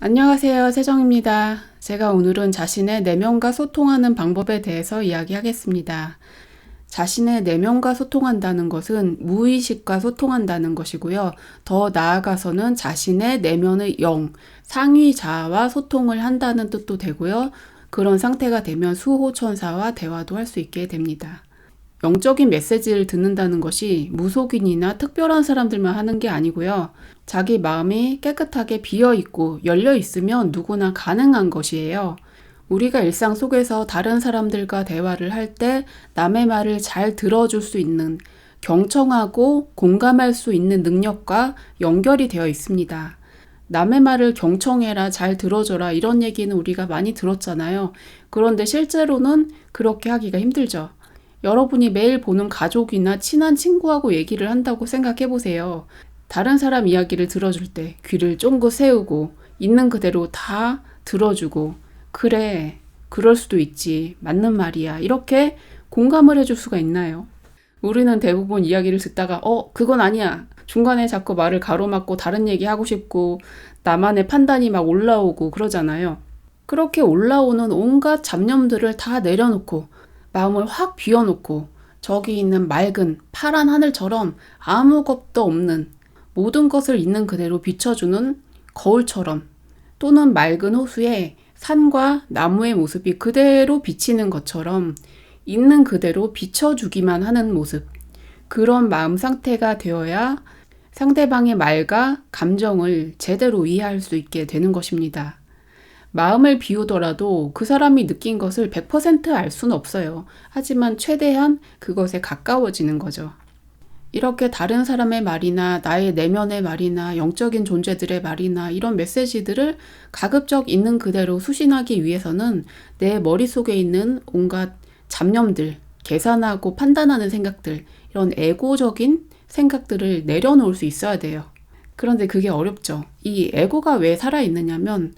안녕하세요. 세정입니다. 제가 오늘은 자신의 내면과 소통하는 방법에 대해서 이야기하겠습니다. 자신의 내면과 소통한다는 것은 무의식과 소통한다는 것이고요. 더 나아가서는 자신의 내면의 영, 상위 자아와 소통을 한다는 뜻도 되고요. 그런 상태가 되면 수호천사와 대화도 할 수 있게 됩니다. 영적인 메시지를 듣는다는 것이 무속인이나 특별한 사람들만 하는 게 아니고요. 자기 마음이 깨끗하게 비어 있고 열려 있으면 누구나 가능한 것이에요. 우리가 일상 속에서 다른 사람들과 대화를 할 때 남의 말을 잘 들어줄 수 있는 경청하고 공감할 수 있는 능력과 연결이 되어 있습니다. 남의 말을 경청해라, 잘 들어줘라, 이런 얘기는 우리가 많이 들었잖아요. 그런데 실제로는 그렇게 하기가 힘들죠. 여러분이 매일 보는 가족이나 친한 친구하고 얘기를 한다고 생각해 보세요. 다른 사람 이야기를 들어줄 때 귀를 쫑긋 세우고 있는 그대로 다 들어주고 그래 그럴 수도 있지 맞는 말이야 이렇게 공감을 해줄 수가 있나요? 우리는 대부분 이야기를 듣다가 어 그건 아니야 중간에 자꾸 말을 가로막고 다른 얘기 하고 싶고 나만의 판단이 막 올라오고 그러잖아요. 그렇게 올라오는 온갖 잡념들을 다 내려놓고 마음을 확 비워놓고 저기 있는 맑은 파란 하늘처럼 아무것도 없는 모든 것을 있는 그대로 비춰주는 거울처럼 또는 맑은 호수에 산과 나무의 모습이 그대로 비치는 것처럼 있는 그대로 비춰주기만 하는 모습. 그런 마음 상태가 되어야 상대방의 말과 감정을 제대로 이해할 수 있게 되는 것입니다. 마음을 비우더라도 그 사람이 느낀 것을 100%알 수는 없어요. 하지만 최대한 그것에 가까워지는 거죠. 이렇게 다른 사람의 말이나 나의 내면의 말이나 영적인 존재들의 말이나 이런 메시지들을 가급적 있는 그대로 수신하기 위해서는 내 머릿속에 있는 온갖 잡념들, 계산하고 판단하는 생각들, 이런 에고적인 생각들을 내려놓을 수 있어야 돼요. 그런데 그게 어렵죠. 이 에고가 왜 살아있느냐면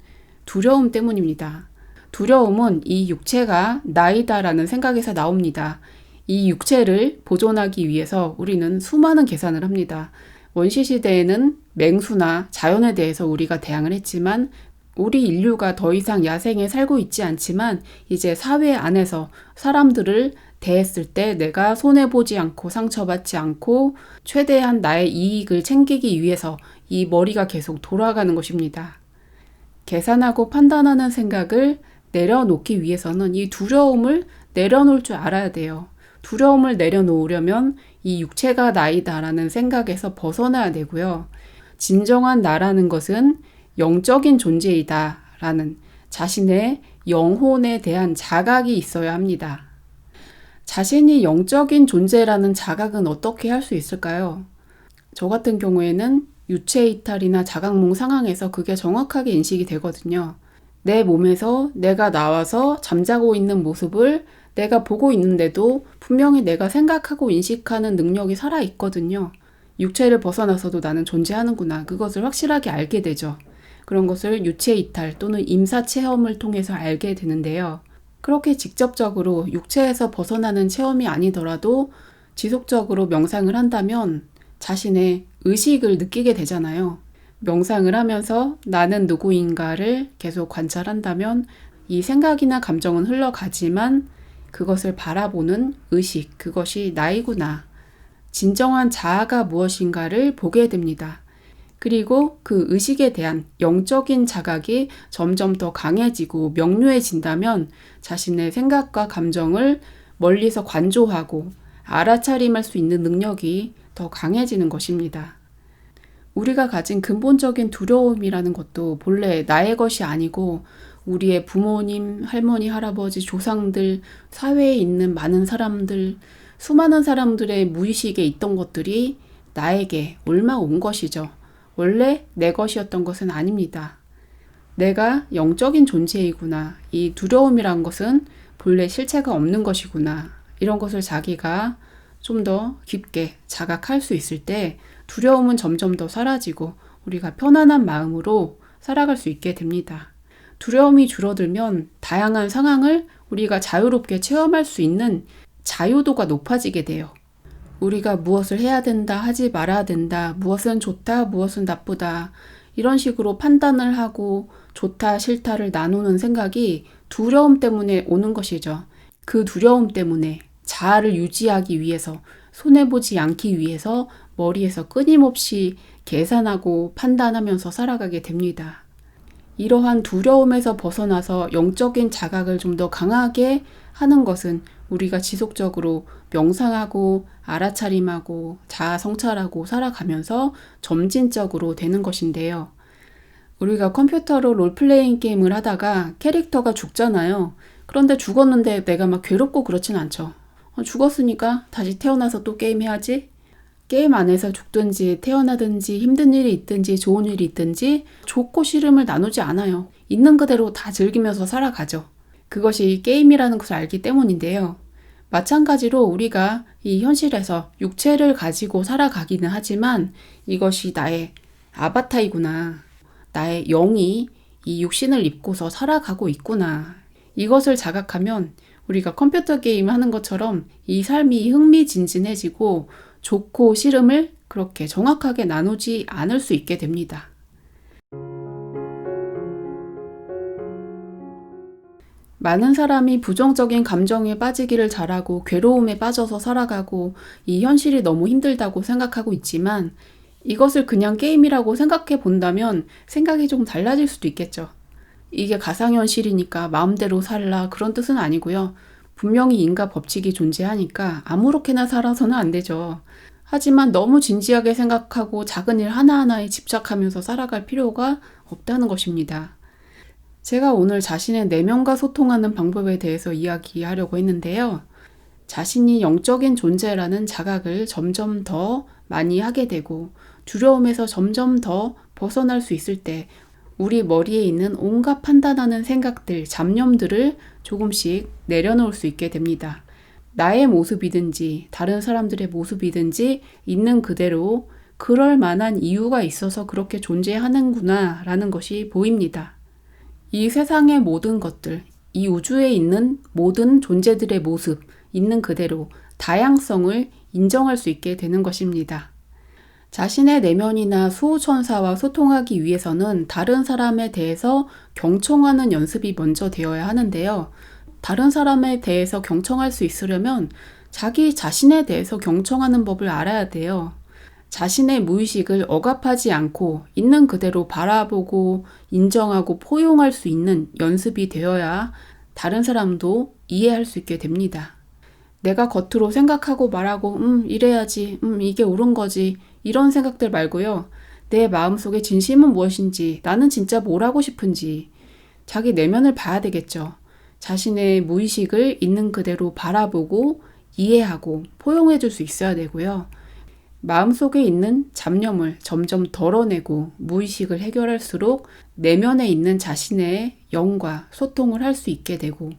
두려움 때문입니다. 두려움은 이 육체가 나이다라는 생각에서 나옵니다. 이 육체를 보존하기 위해서 우리는 수많은 계산을 합니다. 원시 시대에는 맹수나 자연에 대해서 우리가 대항을 했지만 우리 인류가 더 이상 야생에 살고 있지 않지만 이제 사회 안에서 사람들을 대했을 때 내가 손해보지 않고 상처받지 않고 최대한 나의 이익을 챙기기 위해서 이 머리가 계속 돌아가는 것입니다. 계산하고 판단하는 생각을 내려놓기 위해서는 이 두려움을 내려놓을 줄 알아야 돼요. 두려움을 내려놓으려면 이 육체가 나이다라는 생각에서 벗어나야 되고요. 진정한 나라는 것은 영적인 존재이다라는 자신의 영혼에 대한 자각이 있어야 합니다. 자신이 영적인 존재라는 자각은 어떻게 할 수 있을까요? 저 같은 경우에는 유체 이탈이나 자각몽 상황에서 그게 정확하게 인식이 되거든요. 내 몸에서 내가 나와서 잠자고 있는 모습을 내가 보고 있는데도 분명히 내가 생각하고 인식하는 능력이 살아 있거든요. 육체를 벗어나서도 나는 존재하는구나. 그것을 확실하게 알게 되죠. 그런 것을 유체 이탈 또는 임사 체험을 통해서 알게 되는데요. 그렇게 직접적으로 육체에서 벗어나는 체험이 아니더라도 지속적으로 명상을 한다면 자신의 의식을 느끼게 되잖아요. 명상을 하면서 나는 누구인가를 계속 관찰한다면 이 생각이나 감정은 흘러가지만 그것을 바라보는 의식, 그것이 나이구나. 진정한 자아가 무엇인가를 보게 됩니다. 그리고 그 의식에 대한 영적인 자각이 점점 더 강해지고 명료해진다면 자신의 생각과 감정을 멀리서 관조하고 알아차림할 수 있는 능력이 더 강해지는 것입니다. 우리가 가진 근본적인 두려움이라는 것도 본래 나의 것이 아니고 우리의 부모님, 할머니, 할아버지, 조상들, 사회에 있는 많은 사람들, 수많은 사람들의 무의식에 있던 것들이 나에게 옮아온 것이죠. 원래 내 것이었던 것은 아닙니다. 내가 영적인 존재이구나. 이 두려움이란 것은 본래 실체가 없는 것이구나. 이런 것을 자기가 좀 더 깊게 자각할 수 있을 때 두려움은 점점 더 사라지고 우리가 편안한 마음으로 살아갈 수 있게 됩니다. 두려움이 줄어들면 다양한 상황을 우리가 자유롭게 체험할 수 있는 자유도가 높아지게 돼요. 우리가 무엇을 해야 된다, 하지 말아야 된다, 무엇은 좋다, 무엇은 나쁘다, 이런 식으로 판단을 하고 좋다, 싫다를 나누는 생각이 두려움 때문에 오는 것이죠. 그 두려움 때문에 자아를 유지하기 위해서, 손해보지 않기 위해서 머리에서 끊임없이 계산하고 판단하면서 살아가게 됩니다. 이러한 두려움에서 벗어나서 영적인 자각을 좀 더 강하게 하는 것은 우리가 지속적으로 명상하고 알아차림하고 자아 성찰하고 살아가면서 점진적으로 되는 것인데요. 우리가 컴퓨터로 롤플레잉 게임을 하다가 캐릭터가 죽잖아요. 그런데 죽었는데 내가 막 괴롭고 그렇진 않죠. 어, 죽었으니까 다시 태어나서 또 게임해야지. 게임 안에서 죽든지 태어나든지 힘든 일이 있든지 좋은 일이 있든지 좋고 싫음을 나누지 않아요. 있는 그대로 다 즐기면서 살아가죠. 그것이 게임이라는 것을 알기 때문인데요. 마찬가지로 우리가 이 현실에서 육체를 가지고 살아가기는 하지만 이것이 나의 아바타이구나. 나의 영이 이 육신을 입고서 살아가고 있구나. 이것을 자각하면 우리가 컴퓨터 게임 하는 것처럼 이 삶이 흥미진진해지고 좋고 싫음을 그렇게 정확하게 나누지 않을 수 있게 됩니다. 많은 사람이 부정적인 감정에 빠지기를 잘하고 괴로움에 빠져서 살아가고 이 현실이 너무 힘들다고 생각하고 있지만 이것을 그냥 게임이라고 생각해 본다면 생각이 좀 달라질 수도 있겠죠. 이게 가상현실이니까 마음대로 살라 그런 뜻은 아니고요. 분명히 인과 법칙이 존재하니까 아무렇게나 살아서는 안 되죠. 하지만 너무 진지하게 생각하고 작은 일 하나하나에 집착하면서 살아갈 필요가 없다는 것입니다. 제가 오늘 자신의 내면과 소통하는 방법에 대해서 이야기하려고 했는데요. 자신이 영적인 존재라는 자각을 점점 더 많이 하게 되고 두려움에서 점점 더 벗어날 수 있을 때 우리 머리에 있는 온갖 판단하는 생각들, 잡념들을 조금씩 내려놓을 수 있게 됩니다. 나의 모습이든지 다른 사람들의 모습이든지 있는 그대로 그럴 만한 이유가 있어서 그렇게 존재하는구나 라는 것이 보입니다. 이 세상의 모든 것들, 이 우주에 있는 모든 존재들의 모습, 있는 그대로 다양성을 인정할 수 있게 되는 것입니다. 자신의 내면이나 수호천사와 소통하기 위해서는 다른 사람에 대해서 경청하는 연습이 먼저 되어야 하는데요. 다른 사람에 대해서 경청할 수 있으려면 자기 자신에 대해서 경청하는 법을 알아야 돼요. 자신의 무의식을 억압하지 않고 있는 그대로 바라보고 인정하고 포용할 수 있는 연습이 되어야 다른 사람도 이해할 수 있게 됩니다. 내가 겉으로 생각하고 말하고, 음, 이래야지, 음, 이게 옳은 거지, 이런 생각들 말고요. 내 마음속의 진심은 무엇인지, 나는 진짜 뭘 하고 싶은지, 자기 내면을 봐야 되겠죠. 자신의 무의식을 있는 그대로 바라보고 이해하고 포용해 줄 수 있어야 되고요. 마음속에 있는 잡념을 점점 덜어내고 무의식을 해결할수록 내면에 있는 자신의 영과 소통을 할 수 있게 되고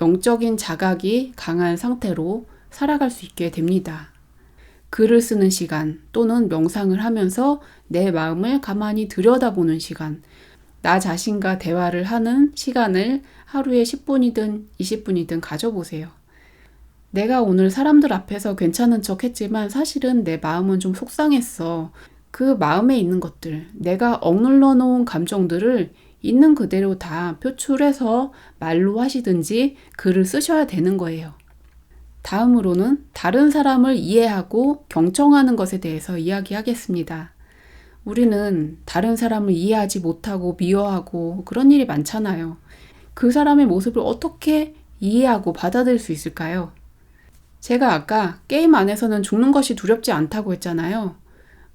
영적인 자각이 강한 상태로 살아갈 수 있게 됩니다. 글을 쓰는 시간 또는 명상을 하면서 내 마음을 가만히 들여다보는 시간, 나 자신과 대화를 하는 시간을 하루에 10분이든 20분이든 가져보세요. 내가 오늘 사람들 앞에서 괜찮은 척 했지만 사실은 내 마음은 좀 속상했어. 그 마음에 있는 것들, 내가 억눌러 놓은 감정들을 있는 그대로 다 표출해서 말로 하시든지 글을 쓰셔야 되는 거예요. 다음으로는 다른 사람을 이해하고 경청하는 것에 대해서 이야기하겠습니다. 우리는 다른 사람을 이해하지 못하고 미워하고 그런 일이 많잖아요. 그 사람의 모습을 어떻게 이해하고 받아들일 수 있을까요? 제가 아까 게임 안에서는 죽는 것이 두렵지 않다고 했잖아요.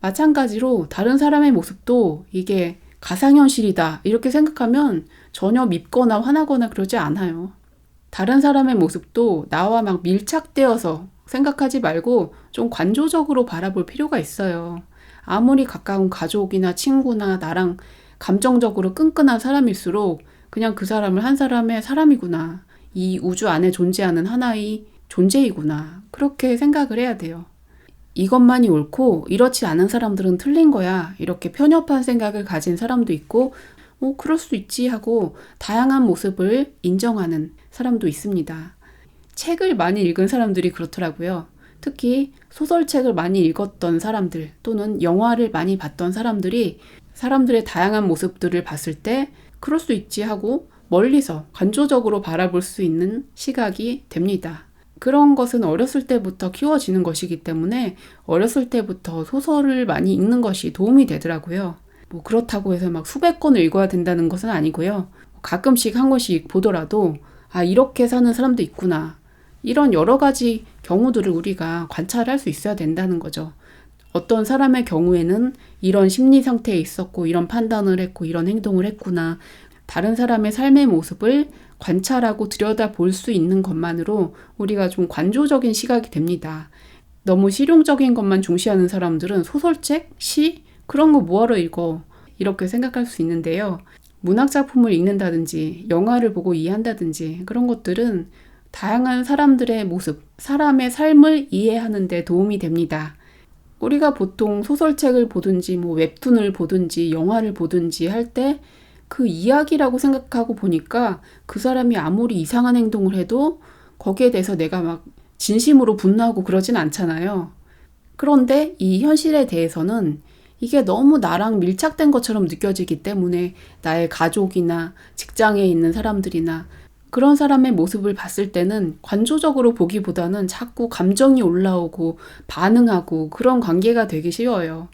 마찬가지로 다른 사람의 모습도 이게 가상현실이다. 이렇게 생각하면 전혀 밉거나 화나거나 그러지 않아요. 다른 사람의 모습도 나와 막 밀착되어서 생각하지 말고 좀 관조적으로 바라볼 필요가 있어요. 아무리 가까운 가족이나 친구나 나랑 감정적으로 끈끈한 사람일수록 그냥 그 사람을 한 사람의 사람이구나. 이 우주 안에 존재하는 하나의 존재이구나. 그렇게 생각을 해야 돼요. 이것만이 옳고 이렇지 않은 사람들은 틀린 거야. 이렇게 편협한 생각을 가진 사람도 있고, 뭐, 그럴 수 있지 하고 다양한 모습을 인정하는 사람도 있습니다. 책을 많이 읽은 사람들이 그렇더라고요. 특히 소설책을 많이 읽었던 사람들 또는 영화를 많이 봤던 사람들이 사람들의 다양한 모습들을 봤을 때 그럴 수 있지 하고 멀리서 관조적으로 바라볼 수 있는 시각이 됩니다. 그런 것은 어렸을 때부터 키워지는 것이기 때문에 어렸을 때부터 소설을 많이 읽는 것이 도움이 되더라고요. 뭐 그렇다고 해서 막 수백 권을 읽어야 된다는 것은 아니고요. 가끔씩 한 권씩 보더라도 아, 이렇게 사는 사람도 있구나. 이런 여러 가지 경우들을 우리가 관찰할 수 있어야 된다는 거죠. 어떤 사람의 경우에는 이런 심리 상태에 있었고, 이런 판단을 했고, 이런 행동을 했구나. 다른 사람의 삶의 모습을 관찰하고 들여다 볼 수 있는 것만으로 우리가 좀 관조적인 시각이 됩니다. 너무 실용적인 것만 중시하는 사람들은 소설책, 시, 그런 거 뭐하러 읽어? 이렇게 생각할 수 있는데요. 문학 작품을 읽는다든지, 영화를 보고 이해한다든지, 그런 것들은 다양한 사람들의 모습, 사람의 삶을 이해하는 데 도움이 됩니다. 우리가 보통 소설책을 보든지, 뭐 웹툰을 보든지, 영화를 보든지 할 때 그 이야기라고 생각하고 보니까 그 사람이 아무리 이상한 행동을 해도 거기에 대해서 내가 막 진심으로 분노하고 그러진 않잖아요. 그런데 이 현실에 대해서는 이게 너무 나랑 밀착된 것처럼 느껴지기 때문에 나의 가족이나 직장에 있는 사람들이나 그런 사람의 모습을 봤을 때는 관조적으로 보기보다는 자꾸 감정이 올라오고 반응하고 그런 관계가 되기 쉬워요.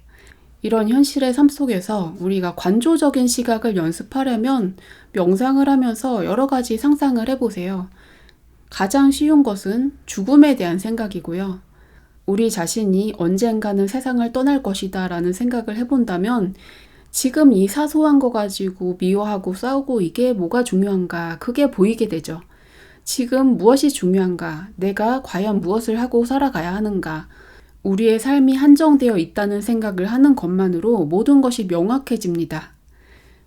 이런 현실의 삶 속에서 우리가 관조적인 시각을 연습하려면 명상을 하면서 여러 가지 상상을 해보세요. 가장 쉬운 것은 죽음에 대한 생각이고요. 우리 자신이 언젠가는 세상을 떠날 것이다 라는 생각을 해본다면 지금 이 사소한 거 가지고 미워하고 싸우고 이게 뭐가 중요한가 그게 보이게 되죠. 지금 무엇이 중요한가 내가 과연 무엇을 하고 살아가야 하는가 우리의 삶이 한정되어 있다는 생각을 하는 것만으로 모든 것이 명확해집니다.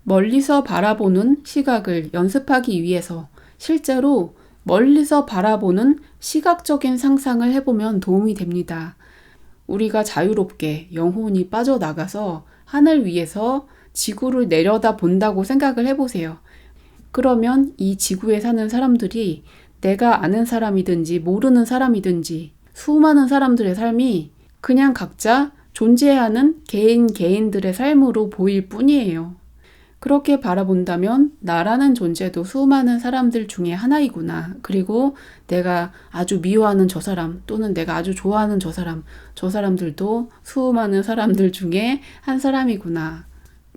멀리서 바라보는 시각을 연습하기 위해서 실제로 멀리서 바라보는 시각적인 상상을 해보면 도움이 됩니다. 우리가 자유롭게 영혼이 빠져나가서 하늘 위에서 지구를 내려다 본다고 생각을 해보세요. 그러면 이 지구에 사는 사람들이 내가 아는 사람이든지 모르는 사람이든지 수많은 사람들의 삶이 그냥 각자 존재하는 개인 개인들의 삶으로 보일 뿐이에요. 그렇게 바라본다면 나라는 존재도 수많은 사람들 중에 하나이구나. 그리고 내가 아주 미워하는 저 사람 또는 내가 아주 좋아하는 저 사람, 저 사람들도 수많은 사람들 중에 한 사람이구나.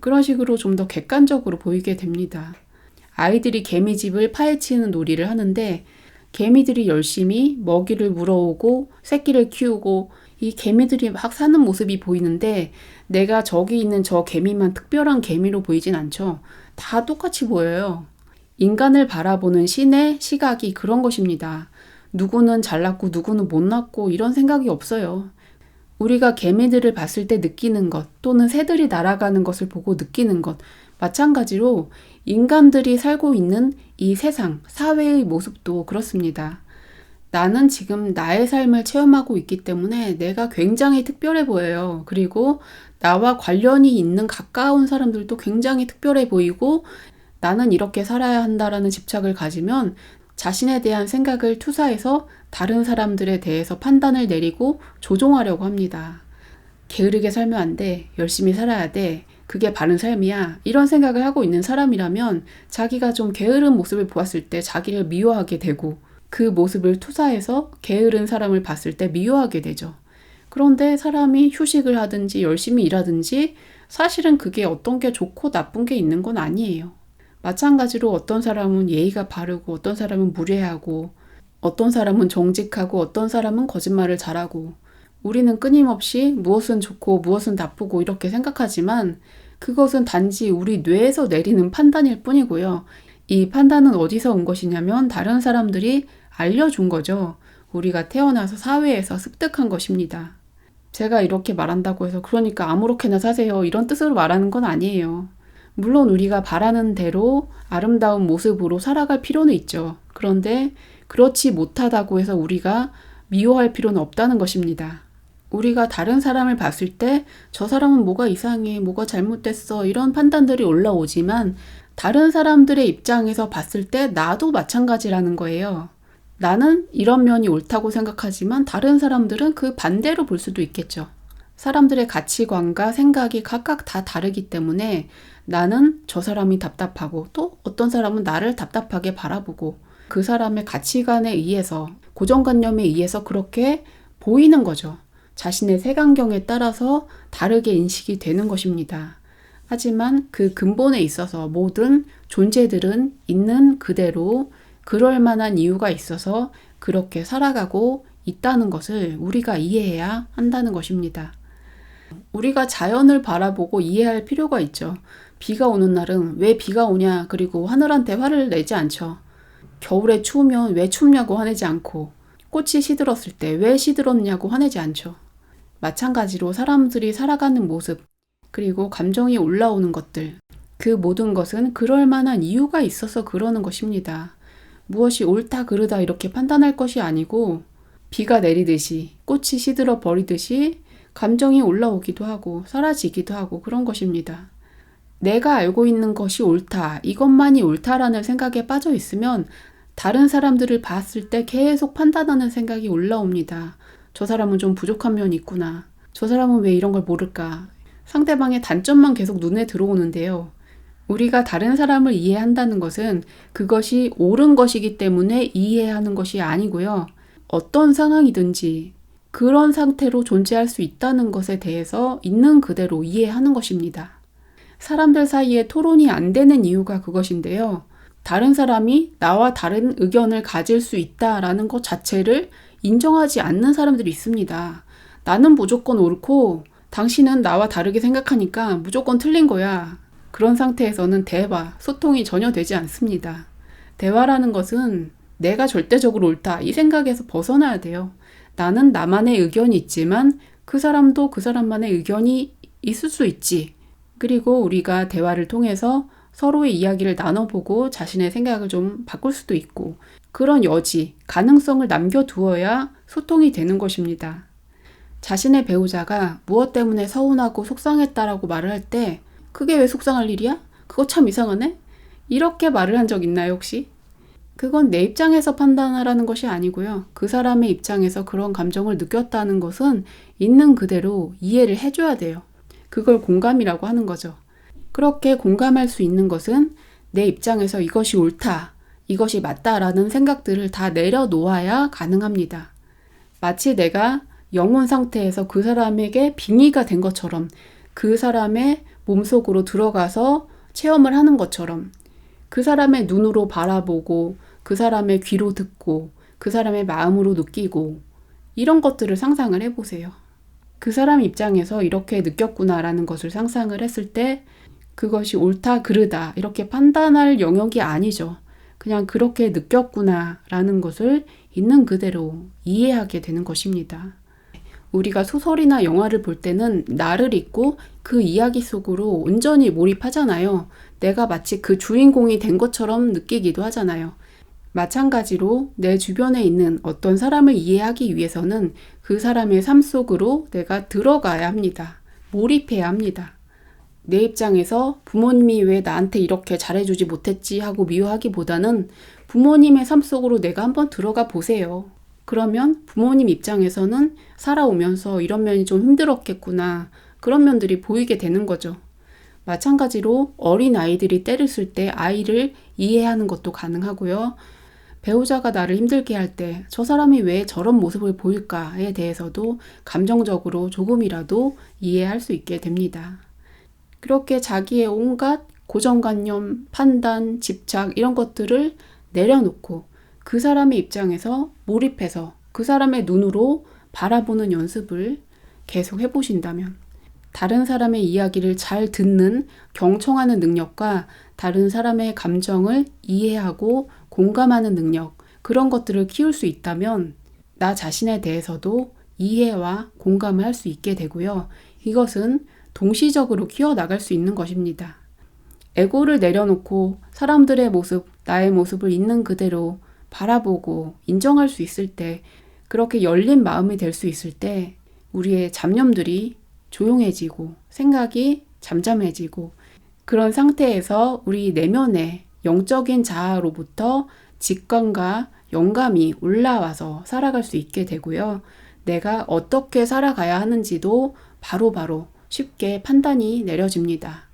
그런 식으로 좀 더 객관적으로 보이게 됩니다. 아이들이 개미집을 파헤치는 놀이를 하는데 개미들이 열심히 먹이를 물어오고 새끼를 키우고 이 개미들이 막 사는 모습이 보이는데 내가 저기 있는 저 개미만 특별한 개미로 보이진 않죠. 다 똑같이 보여요. 인간을 바라보는 신의 시각이 그런 것입니다. 누구는 잘났고 누구는 못났고 이런 생각이 없어요. 우리가 개미들을 봤을 때 느끼는 것 또는 새들이 날아가는 것을 보고 느끼는 것 마찬가지로 인간들이 살고 있는 이 세상, 사회의 모습도 그렇습니다. 나는 지금 나의 삶을 체험하고 있기 때문에 내가 굉장히 특별해 보여요. 그리고 나와 관련이 있는 가까운 사람들도 굉장히 특별해 보이고 나는 이렇게 살아야 한다라는 집착을 가지면 자신에 대한 생각을 투사해서 다른 사람들에 대해서 판단을 내리고 조종하려고 합니다. 게으르게 살면 안 돼. 열심히 살아야 돼. 그게 바른 삶이야. 이런 생각을 하고 있는 사람이라면 자기가 좀 게으른 모습을 보았을 때 자기를 미워하게 되고 그 모습을 투사해서 게으른 사람을 봤을 때 미워하게 되죠. 그런데 사람이 휴식을 하든지 열심히 일하든지 사실은 그게 어떤 게 좋고 나쁜 게 있는 건 아니에요. 마찬가지로 어떤 사람은 예의가 바르고 어떤 사람은 무례하고 어떤 사람은 정직하고 어떤 사람은 거짓말을 잘하고 우리는 끊임없이 무엇은 좋고 무엇은 나쁘고 이렇게 생각하지만 그것은 단지 우리 뇌에서 내리는 판단일 뿐이고요. 이 판단은 어디서 온 것이냐면 다른 사람들이 알려준 거죠. 우리가 태어나서 사회에서 습득한 것입니다. 제가 이렇게 말한다고 해서 그러니까 아무렇게나 사세요. 이런 뜻으로 말하는 건 아니에요. 물론 우리가 바라는 대로 아름다운 모습으로 살아갈 필요는 있죠. 그런데 그렇지 못하다고 해서 우리가 미워할 필요는 없다는 것입니다. 우리가 다른 사람을 봤을 때 저 사람은 뭐가 이상해, 뭐가 잘못됐어, 이런 판단들이 올라오지만 다른 사람들의 입장에서 봤을 때 나도 마찬가지라는 거예요. 나는 이런 면이 옳다고 생각하지만 다른 사람들은 그 반대로 볼 수도 있겠죠. 사람들의 가치관과 생각이 각각 다 다르기 때문에 나는 저 사람이 답답하고 또 어떤 사람은 나를 답답하게 바라보고 그 사람의 가치관에 의해서 고정관념에 의해서 그렇게 보이는 거죠. 자신의 색안경에 따라서 다르게 인식이 되는 것입니다. 하지만 그 근본에 있어서 모든 존재들은 있는 그대로 그럴 만한 이유가 있어서 그렇게 살아가고 있다는 것을 우리가 이해해야 한다는 것입니다. 우리가 자연을 바라보고 이해할 필요가 있죠. 비가 오는 날은 왜 비가 오냐, 그리고 하늘한테 화를 내지 않죠. 겨울에 추우면 왜 춥냐고 화내지 않고, 꽃이 시들었을 때 왜 시들었냐고 화내지 않죠. 마찬가지로 사람들이 살아가는 모습, 그리고 감정이 올라오는 것들, 그 모든 것은 그럴 만한 이유가 있어서 그러는 것입니다. 무엇이 옳다 그르다 이렇게 판단할 것이 아니고 비가 내리듯이 꽃이 시들어 버리듯이 감정이 올라오기도 하고 사라지기도 하고 그런 것입니다. 내가 알고 있는 것이 옳다, 이것만이 옳다라는 생각에 빠져 있으면 다른 사람들을 봤을 때 계속 판단하는 생각이 올라옵니다. 저 사람은 좀 부족한 면이 있구나. 저 사람은 왜 이런 걸 모를까? 상대방의 단점만 계속 눈에 들어오는데요. 우리가 다른 사람을 이해한다는 것은 그것이 옳은 것이기 때문에 이해하는 것이 아니고요. 어떤 상황이든지 그런 상태로 존재할 수 있다는 것에 대해서 있는 그대로 이해하는 것입니다. 사람들 사이에 토론이 안 되는 이유가 그것인데요. 다른 사람이 나와 다른 의견을 가질 수 있다라는 것 자체를 인정하지 않는 사람들이 있습니다. 나는 무조건 옳고 당신은 나와 다르게 생각하니까 무조건 틀린 거야. 그런 상태에서는 대화, 소통이 전혀 되지 않습니다. 대화라는 것은 내가 절대적으로 옳다 이 생각에서 벗어나야 돼요. 나는 나만의 의견이 있지만 그 사람도 그 사람만의 의견이 있을 수 있지. 그리고 우리가 대화를 통해서 서로의 이야기를 나눠보고 자신의 생각을 좀 바꿀 수도 있고 그런 여지, 가능성을 남겨두어야 소통이 되는 것입니다. 자신의 배우자가 무엇 때문에 서운하고 속상했다라고 말을 할 때 그게 왜 속상할 일이야? 그거 참 이상하네? 이렇게 말을 한 적 있나요, 혹시? 그건 내 입장에서 판단하라는 것이 아니고요. 그 사람의 입장에서 그런 감정을 느꼈다는 것은 있는 그대로 이해를 해줘야 돼요. 그걸 공감이라고 하는 거죠. 그렇게 공감할 수 있는 것은 내 입장에서 이것이 옳다, 이것이 맞다라는 생각들을 다 내려놓아야 가능합니다. 마치 내가 영혼 상태에서 그 사람에게 빙의가 된 것처럼 그 사람의 몸속으로 들어가서 체험을 하는 것처럼 그 사람의 눈으로 바라보고 그 사람의 귀로 듣고 그 사람의 마음으로 느끼고 이런 것들을 상상을 해보세요. 그 사람 입장에서 이렇게 느꼈구나라는 것을 상상을 했을 때 그것이 옳다, 그르다 이렇게 판단할 영역이 아니죠. 그냥 그렇게 느꼈구나라는 것을 있는 그대로 이해하게 되는 것입니다. 우리가 소설이나 영화를 볼 때는 나를 잊고 그 이야기 속으로 온전히 몰입하잖아요. 내가 마치 그 주인공이 된 것처럼 느끼기도 하잖아요. 마찬가지로 내 주변에 있는 어떤 사람을 이해하기 위해서는 그 사람의 삶 속으로 내가 들어가야 합니다. 몰입해야 합니다. 내 입장에서 부모님이 왜 나한테 이렇게 잘해주지 못했지 하고 미워하기보다는 부모님의 삶 속으로 내가 한번 들어가 보세요. 그러면 부모님 입장에서는 살아오면서 이런 면이 좀 힘들었겠구나. 그런 면들이 보이게 되는 거죠. 마찬가지로 어린 아이들이 때를 쓸 때 아이를 이해하는 것도 가능하고요. 배우자가 나를 힘들게 할 때 저 사람이 왜 저런 모습을 보일까에 대해서도 감정적으로 조금이라도 이해할 수 있게 됩니다. 그렇게 자기의 온갖 고정관념, 판단, 집착 이런 것들을 내려놓고 그 사람의 입장에서 몰입해서 그 사람의 눈으로 바라보는 연습을 계속 해보신다면 다른 사람의 이야기를 잘 듣는 경청하는 능력과 다른 사람의 감정을 이해하고 공감하는 능력, 그런 것들을 키울 수 있다면 나 자신에 대해서도 이해와 공감을 할 수 있게 되고요. 이것은 동시적으로 키워나갈 수 있는 것입니다. 에고를 내려놓고 사람들의 모습, 나의 모습을 있는 그대로 바라보고 인정할 수 있을 때, 그렇게 열린 마음이 될 수 있을 때, 우리의 잡념들이 조용해지고, 생각이 잠잠해지고, 그런 상태에서 우리 내면의 영적인 자아로부터 직관과 영감이 올라와서 살아갈 수 있게 되고요. 내가 어떻게 살아가야 하는지도 바로바로 쉽게 판단이 내려집니다.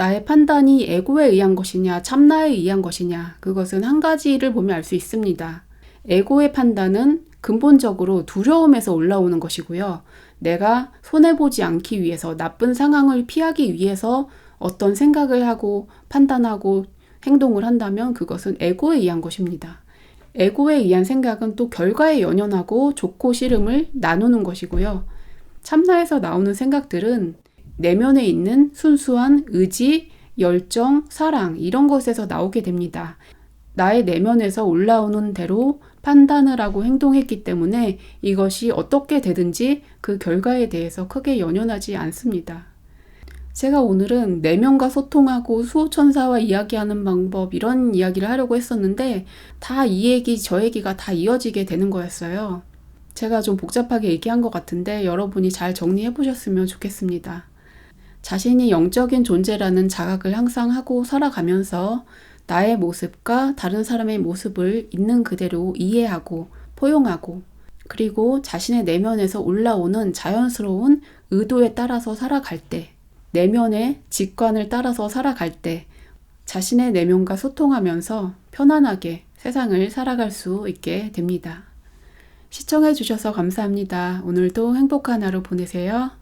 나의 판단이 에고에 의한 것이냐, 참나에 의한 것이냐, 그것은 한 가지를 보면 알 수 있습니다. 에고의 판단은 근본적으로 두려움에서 올라오는 것이고요. 내가 손해보지 않기 위해서, 나쁜 상황을 피하기 위해서 어떤 생각을 하고 판단하고 행동을 한다면 그것은 에고에 의한 것입니다. 에고에 의한 생각은 또 결과에 연연하고 좋고 싫음을 나누는 것이고요. 참나에서 나오는 생각들은 내면에 있는 순수한 의지, 열정, 사랑, 이런 것에서 나오게 됩니다. 나의 내면에서 올라오는 대로 판단을 하고 행동했기 때문에 이것이 어떻게 되든지 그 결과에 대해서 크게 연연하지 않습니다. 제가 오늘은 내면과 소통하고 수호천사와 이야기하는 방법 이런 이야기를 하려고 했었는데 다 이 얘기 저 얘기가 다 이어지게 되는 거였어요. 제가 좀 복잡하게 얘기한 것 같은데 여러분이 잘 정리해 보셨으면 좋겠습니다. 자신이 영적인 존재라는 자각을 항상 하고 살아가면서 나의 모습과 다른 사람의 모습을 있는 그대로 이해하고 포용하고 그리고 자신의 내면에서 올라오는 자연스러운 의도에 따라서 살아갈 때 내면의 직관을 따라서 살아갈 때 자신의 내면과 소통하면서 편안하게 세상을 살아갈 수 있게 됩니다. 시청해 주셔서 감사합니다. 오늘도 행복한 하루 보내세요.